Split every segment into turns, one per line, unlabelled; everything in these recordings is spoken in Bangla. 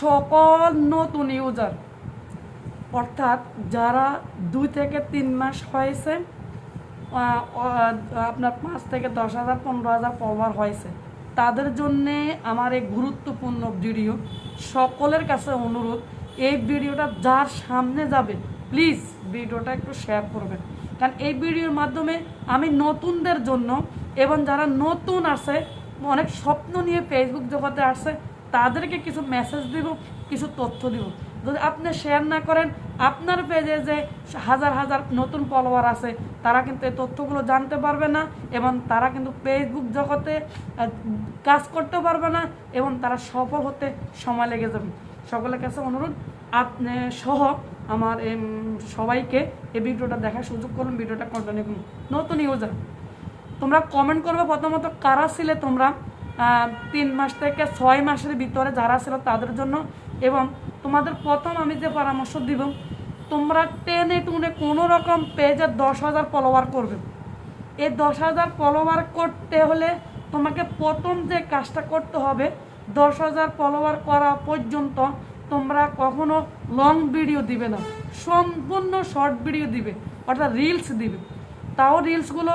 সকল নতুন ইউজার। অর্থাৎ যারা দুই থেকে তিন মাস হয়েছে আপনার পাঁচ থেকে দশ হাজার, পনেরো হাজার ফলোয়ার হয়েছে, তাদের জন্যে আমার এই গুরুত্বপূর্ণ ভিডিও। সকলের কাছে অনুরোধ, এই ভিডিওটা যার সামনে যাবে প্লিজ ভিডিওটা একটু শেয়ার করবেন। কারণ এই ভিডিওর মাধ্যমে আমি নতুনদের জন্য, এবং যারা নতুন আছে, অনেক স্বপ্ন নিয়ে ফেসবুক জগতে আসছে তাদেরকে কিছু মেসেজ দিব, কিছু তথ্য দিব। যদি আপনি শেয়ার না করেন, আপনার পেজে যে হাজার হাজার নতুন ফলোয়ার আছে, তারা কিন্তু এই তথ্যগুলো জানতে পারবে না এবং তারা কিন্তু ফেসবুক জগতে কাজ করতে পারবে না এবং তারা সফল হতে সময় লেগে যাবে। সকলের কাছে অনুরোধ, আপনি সহ আমার সবাইকে এই ভিডিওটা দেখার সুযোগ করুন, ভিডিওটা কন্টিনিউ করুন। নতুন ইউজার তোমরা কমেন্ট করবে প্রথমত কারা ছিলে তোমরা? তিন মাস থেকে ছয় মাসের ভিতরে যারা ছিল তাদের জন্য এবং তোমাদের প্রথম আমি যে পরামর্শ দিব, তোমরা টেনে টুনে কোনো রকম পেজে দশ হাজার ফলোয়ার করবে। এই দশ হাজার ফলোয়ার করতে হলে তোমাকে প্রথম যে কাজটা করতে হবে, দশ হাজার ফলোয়ার করা পর্যন্ত তোমরা কখনো লং ভিডিও দিবে না, সম্পূর্ণ শর্ট ভিডিও দিবে, অর্থাৎ রিলস দিবে। তাও রিলসগুলো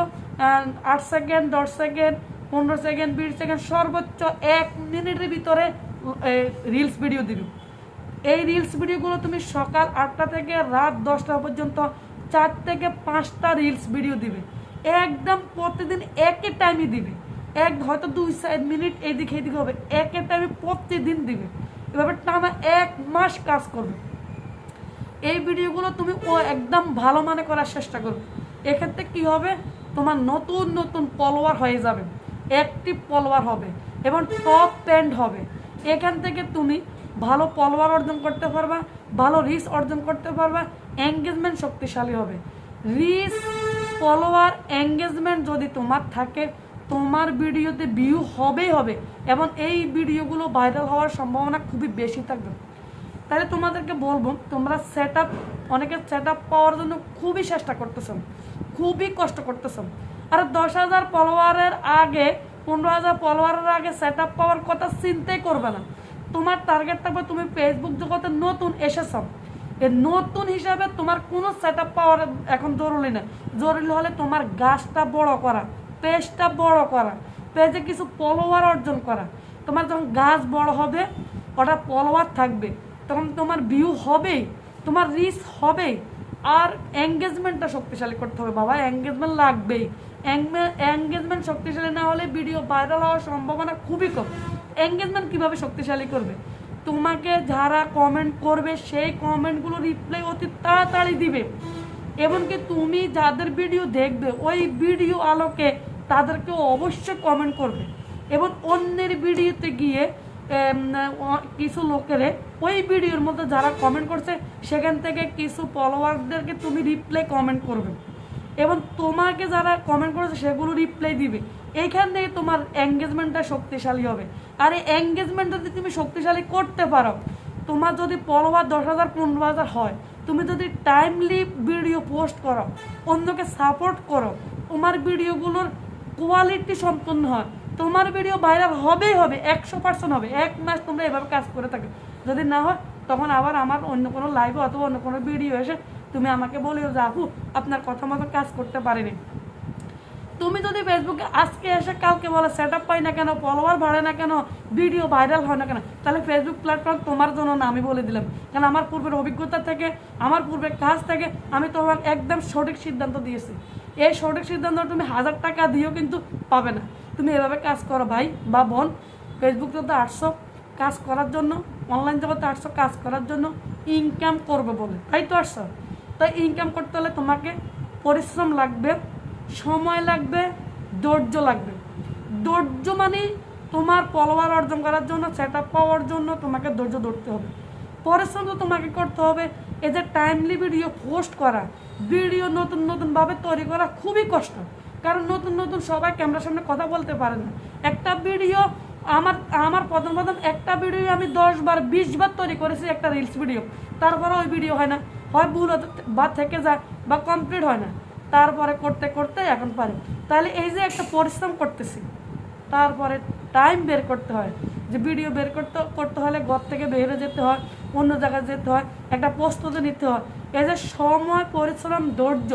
আট সেকেন্ড দশ সেকেন্ড পনেরো সেকেন্ড বিশ সেকেন্ড সর্বোচ্চ এক মিনিটের ভিতরে রিলস ভিডিও দিবে। এই রিলস ভিডিওগুলো তুমি সকাল আটটা থেকে রাত দশটা পর্যন্ত চার থেকে পাঁচটা রিলস ভিডিও দিবে। একদম প্রতিদিন একই টাইমই দিবে। এক, হয়তো দুই সাইড মিনিট এইদিকে এইদিকে হবে। একই টাইমে প্রতিদিন দিবে। এভাবে টানা এক মাস কাজ করবে। এই ভিডিওগুলো তুমি ও একদম ভালো মানে করার চেষ্টা করবে। এক্ষেত্রে কি হবে? তোমার নতুন নতুন ফলোয়ার হয়ে যাবে। অ্যাক্টিভ ফলোয়ার হবে এবং টপ ট্রেন্ড হবে। এখান থেকে তুমি ভালো ফলোয়ার অর্জন করতে পারবা, ভালো রিচ অর্জন করতে পারবা এঙ্গেজমেন্ট শক্তিশালী হবে। রিচ ফলোয়ার এঙ্গেজমেন্ট যদি তোমার থাকে, তোমার ভিডিওতে ভিউ হবেই হবে এবং এই ভিডিওগুলো ভাইরাল হওয়ার সম্ভাবনা খুবই বেশি থাকবে। তাহলে তোমাদেরকে বলব, তোমরা সেট আপ অনেকে সেট আপ পাওয়ার জন্য খুবই চেষ্টা করতেছ, খুবই কষ্ট করতেছ। আর দশ হাজার ফলোয়ারের আগে, পনেরো হাজার ফলোয়ারের আগে সেট আপ পাওয়ার কথা চিন্তাই করবে না। তোমার টার্গেট থাকবে তুমি ফেসবুক জগতে নতুন এসেছ। এ নতুন হিসাবে তোমার কোনো সেট আপ পাওয়ার এখন জরুরি না। জরুরি হলে তোমার গাছটা বড় করা, পেজটা বড় করা, পেজে কিছু ফলোয়ার অর্জন করা। তোমার যখন গাছ বড় হবে ওটা ফলোয়ার থাকবে, তখন তোমার ভিউ হবেই তোমার রিচ হবেই আর এঙ্গেজমেন্টটা শক্তিশালী করতে হবে। বাবা এঙ্গেজমেন্ট লাগবেই। এঙ্গেজমেন্ট শক্তিশালী না হলে ভিডিও ভাইরাল হওয়ার সম্ভাবনা খুবই কম। এঙ্গেজমেন্ট কীভাবে শক্তিশালী করবে? তোমাকে যারা কমেন্ট করবে, সেই কমেন্টগুলো রিপ্লাই অতি তাড়াতাড়ি দিবে। এমনকি তুমি যাদের ভিডিও দেখবে, ওই ভিডিও আলোকে তাদেরকে অবশ্যই কমেন্ট করবে। এবং অন্যের ভিডিওতে গিয়ে কিছু লোকেরে, ওই ভিডিওর মধ্যে যারা কমেন্ট করছে, সেখান থেকে কিছু ফলোয়ারদেরকে তুমি রিপ্লাই কমেন্ট করবে। এবং তোমাকে যারা কমেন্ট করেছে সেগুলো রিপ্লাই দিবে। এইখান থেকে তোমার এঙ্গেজমেন্টটা শক্তিশালী হবে। আর এই এঙ্গেজমেন্ট যদি তুমি শক্তিশালী করতে পারো, তোমার যদি ফলোয়ার দশ হাজার, পনেরো হাজার হয়, তুমি যদি টাইমলি ভিডিও পোস্ট করো, অন্যকে সাপোর্ট করো, তোমার ভিডিওগুলোর কোয়ালিটি সম্পন্ন হয়। তোমার ভিডিও ভাইরাল হবেই হবে, একশো পার্সেন্ট হবে। এক মাস তোমরা এভাবে কাজ করে থাকো যদি না হয়, তখন আবার আমার অন্য কোনো লাইভে অথবা অন্য কোনো ভিডিও এসে তুমি আমাকে বলিও যে আপু আপনার কথা মতো কাজ করতে পারিনি। তুমি যদি ফেসবুকে আজকে এসে কালকে বলে সেট আপ পাই না কেন ফলোয়ার বাড়ে না কেন ভিডিও ভাইরাল হয় না কেন? তাহলে ফেসবুক প্ল্যাটফর্ম তোমার জন্য না, আমি বলে দিলাম। কারণ আমার পূর্বের অভিজ্ঞতা থেকে, আমার পূর্বের কাজ থেকে, আমি তোমার একদম সঠিক সিদ্ধান্ত দিয়েছি। এই সঠিক সিদ্ধান্ত তুমি হাজার টাকা দিয়েও কিন্তু পাবে না। তুমি এভাবে কাজ করো ভাই বা বোন ফেসবুক জগতে আটশো। কাজ করার জন্য অনলাইন জগতে আটশো কাজ করার জন্য ইনকাম করবে বলে। তাই তো আটশো? তাই ইনকাম করতে হলে তোমাকে পরিশ্রম লাগবে, সময় লাগবে, ধৈর্য লাগবে। ধৈর্য মানে তোমার ফলোয়ার অর্জন করার জন্য সেট পাওয়ার জন্য তোমাকে ধৈর্য ধরতে হবে। পরিশ্রম তো তোমাকে করতে হবে, এই যে টাইমলি ভিডিও পোস্ট করা ভিডিও নতুন নতুনভাবে তৈরি করা খুবই কষ্ট। কারণ নতুন নতুন সবাই ক্যামেরার সামনে কথা বলতে পারে না। একটা ভিডিও আমার আমার প্রথম প্রথম একটা ভিডিও আমি দশ বার, বিশ বার তৈরি করেছি একটা রিলস ভিডিও তারপরে ওই ভিডিও হয় না। হয় ভুল বা থেকে যায় বা কমপ্লিট হয় না। তারপরে করতে করতে এখন পারে। তাহলে এই যে একটা পরিশ্রম করতেছি, তারপরে টাইম বের করতে হয়। যে ভিডিও বের করতে করতে হলে ঘর থেকে বের যেতে হয়, অন্য জায়গায় যেতে হয়, একটা প্রস্তুতি নিতে হয়। এই যে সময়, পরিশ্রম, ধৈর্য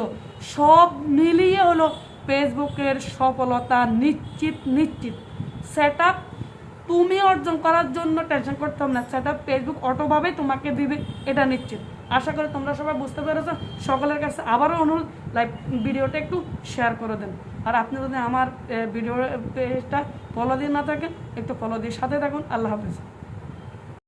সব মিলিয়ে হলো ফেসবুকের সফলতা নিশ্চিত নিশ্চিত। সেট তুমি অর্জন করার জন্য টেনশন করতে হবে না। সেটা ফেসবুক অটোভাবেই তোমাকে দিবে, এটা নিশ্চিত। আশা করি তোমরা সবাই বুঝতে পেরেছ। সকলের কাছে আবারও অনুরোধ লাইভ ভিডিওটা একটু শেয়ার করে দেন। আর আপনি যদি আমার ভিডিও পেজটা ফলো দিয়ে না থাকেন, একটু ফলো দিয়ে সাথে থাকুন। আল্লাহ হাফিজ।